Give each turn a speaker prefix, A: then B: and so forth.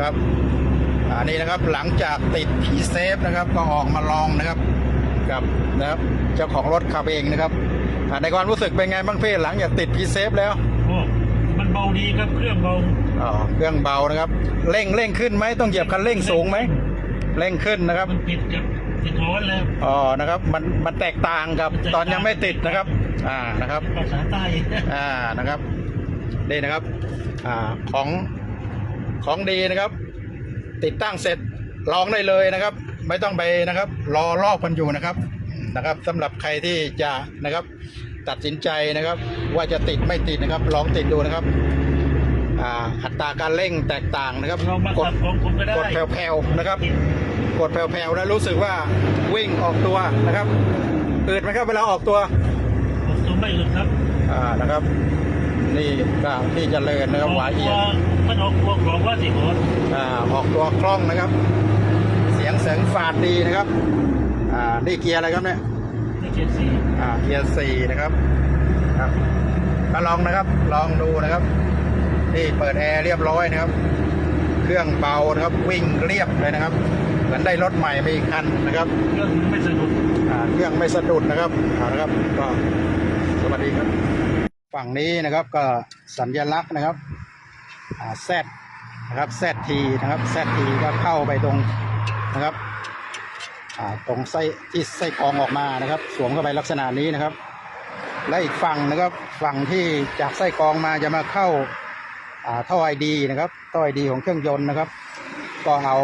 A: ครับอันนี้นะครับหลังจากติดพีเซฟนะครับก็ออกมาลองนะครับกับนะครับเจ้าของรถขับเองนะครับอ่าในความรู้สึกเป็นไงบ้างพี่หลังจากติดพีเซฟแล้ว
B: โอ้มันเบาดีครับเครื่องเบา
A: อ๋อเครื่องเบานะครับเร่งเร่งขึ้นไหมต้องเหยียบคันเร่งสูงไหมเร่งขึ้นนะครับ
B: มันติดกับติดร้อนแล้ว
A: อ๋อนะครับมันมันแตกต่างกับตอนยังไม่ติดนะครับ อ่านะครับ
B: ภาษาใต้
A: อ่านะครับนี่นะครับอ่าของ ของดีนะครับ ติดตั้งเสร็จลองได้เลยนะครับ ไม่ต้องไปนะครับ รอลอกกันอยู่นะครับนะครับสำหรับใครที่จะนะครับ ตัดสินใจนะครับ ว่าจะติดไม่ติดนะครับ ลองติดดูนะครับอ่าอัตราการเร่งแตกต่างนะครับ
B: ลองมาก
A: ด
B: ขับของผมก็ได้
A: กดแผ่วๆนะครับ กดแผ่วๆนะรู้สึกว่าวิ่งออกตัวนะครับอืดไหมครับเวลาออกตัว
B: ผมตัวไม่อึดครับ
A: อ่านะครับ นี่ก็ที่เจริญนะครับหวาย
B: ตั
A: เอี
B: วย
A: ด
B: มันออกตัวของว่าสิโหด
A: อ่าออกตัวคล่องนะครับ เสียงเสียงฝาดดีนะครับอ่านี่เกียร์อะไรครับเนี่ย
B: นี่เจ็ดสี่
A: อ่าเกียร์สี่นะครับครับมาลองนะครับลองดูนะครับนี่เปิดแอร์เรียบร้อยนะครับ เครื่องเบานะครับวิ่งเรียบเลยนะครับ เหมือนได้รถใหม่ไปอีกคันนะครับ
B: เครื่องมันไม่สะดุด
A: อ่าเครื่องไม่สะดุดนะครับเอาละครับก็สวัสดีครับ ฝั่งนี้นะครับก็สัญลักษณ์นะครับแซดนะครับแซดทีนะครับแซดทีก็เข้าไปตรงนะครับตรงไส้ที่ไส้กรองออกมานะครับ สวมเข้าไปลักษณะนี้นะครับ และอีกฝั่งนะครับฝั่งที่จากไส้กรองมาจะมาเข้าท่อไอดีนะครับท่อไอดีของเครื่องยนต์นะครับ ก็เอา